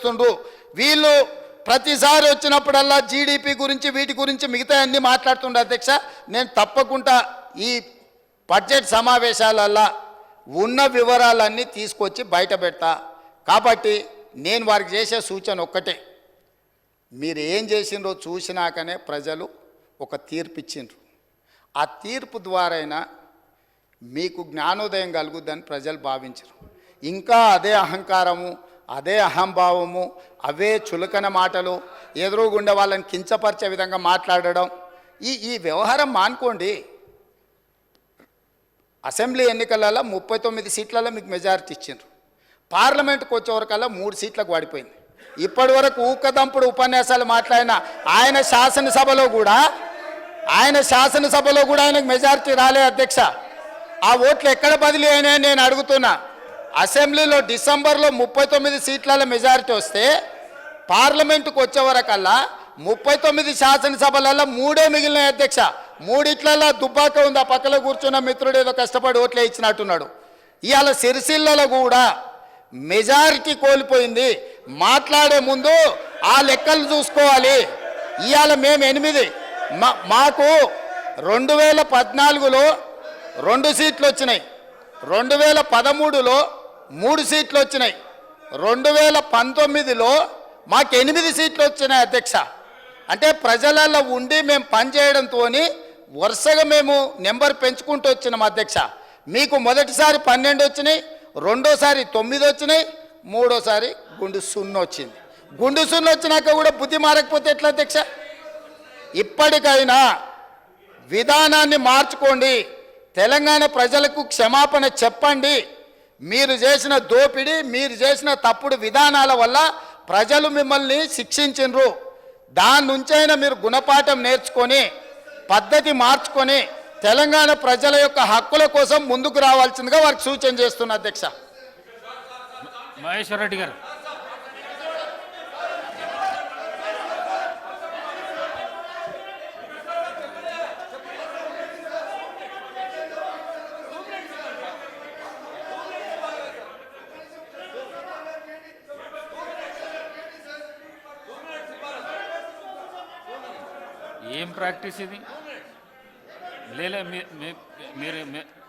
చేస్తుండ్రు వీళ్ళు ప్రతిసారి వచ్చినప్పుడల్లా జీడిపి గురించి వీటి గురించి మిగతా అన్నీ మాట్లాడుతుండే అధ్యక్ష. నేను తప్పకుండా ఈ బడ్జెట్ సమావేశాలల్లా ఉన్న వివరాలన్నీ తీసుకొచ్చి బయట పెడతా. కాబట్టి నేను వారికి చేసే సూచన ఒక్కటే. మీరు ఏం చేసిండ్రో చూసినాకనే ప్రజలు ఒక తీర్పు ఇచ్చిండ్రు. ఆ తీర్పు ద్వారైనా మీకు జ్ఞానోదయం కలుగుద్దని ప్రజలు భావించరు. ఇంకా అదే అహంకారము అదే అహంభావము అవే చులకన మాటలు ఎదురుగుండే వాళ్ళని కించపరిచే విధంగా మాట్లాడడం. ఈ ఈ వ్యవహారం మానుకోండి. అసెంబ్లీ ఎన్నికలలో ముప్పై తొమ్మిది సీట్లలో మీకు మెజారిటీ ఇచ్చిండ్రు. పార్లమెంట్కి వచ్చేవరకల్లా మూడు సీట్లకు పడిపోయింది ఇప్పటి వరకు ఊకదంపుడు ఉపన్యాసాలు మాట్లాడిన ఆయన శాసనసభలో కూడా ఆయన శాసనసభలో కూడా ఆయనకు మెజారిటీ రాలే అధ్యక్ష. ఆ ఓట్లు ఎక్కడ బదిలీ అయినాయని నేను అడుగుతున్నా. అసెంబ్లీలో డిసెంబర్లో ముప్పై తొమ్మిది సీట్ల మెజారిటీ వస్తే పార్లమెంటుకు వచ్చే వరకల్లా ముప్పై తొమ్మిది శాసనసభలలో మూడే మిగిలిన అధ్యక్ష. మూడిట్లలో దుబ్బాక ఉంది. ఆ పక్కలో కూర్చున్న మిత్రుడు ఏదో కష్టపడి ఓట్లే ఇచ్చినట్టున్నాడు. ఇవాళ సిరిసిల్లలో కూడా మెజారిటీ కోల్పోయింది. మాట్లాడే ముందు ఆ లెక్కలు చూసుకోవాలి. ఇవాళ మేము ఎనిమిది. మా మాకు రెండు వేల పద్నాలుగులో రెండు సీట్లు వచ్చినాయి. రెండు వేల పదమూడులో మూడు సీట్లు వచ్చినాయి. రెండు వేల పంతొమ్మిదిలో మాకు ఎనిమిది సీట్లు వచ్చినాయి అధ్యక్ష. అంటే ప్రజలలో ఉండి మేము పనిచేయడంతో వరుసగా మేము నెంబర్ పెంచుకుంటూ వచ్చినాం అధ్యక్ష. మీకు మొదటిసారి పన్నెండు వచ్చినాయి రెండోసారి తొమ్మిది వచ్చినాయి మూడోసారి గుండు సున్న వచ్చింది. గుండు సున్న వచ్చినాక కూడా బుద్ధి మారకపోతే ఎట్లా అధ్యక్ష? ఇప్పటికైనా విధానాన్ని మార్చుకోండి తెలంగాణ ప్రజలకు క్షమాపణ చెప్పండి మీరు చేసిన దోపిడీ మీరు చేసిన తప్పుడు విధానాల వల్ల ప్రజలు మిమ్మల్ని శిక్షించిండ్రు దాని నుంచైనా మీరు గుణపాఠం నేర్చుకొని పద్ధతి మార్చుకొని తెలంగాణ ప్రజల యొక్క హక్కుల కోసం ముందుకు రావాల్సిందిగా వారికి సూచన చేస్తున్నా అధ్యక్ష. మహేశ్వర్ రెడ్డి గారు. ఏం ప్రాక్టీస్ ఇది? లేలే మీరు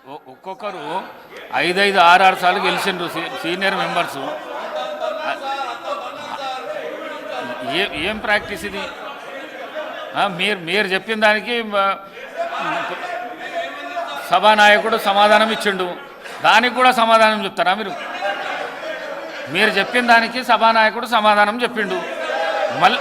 ఒ- ఒక్కొక్కరు ఐదైదు ఆరు ఆరు సార్లు గెలిచిండ్రు సీ- సీనియర్ మెంబర్స్. ఏ ఏం ప్రాక్టీస్ ఇది? మీరు మీరు చెప్పిన దానికి సభానాయకుడు సమాధానం ఇచ్చిండు. దానికి కూడా సమాధానం చెప్తారా మీరు? మీరు చెప్పిన దానికి సభానాయకుడు సమాధానం చెప్పిండు. మళ్ళీ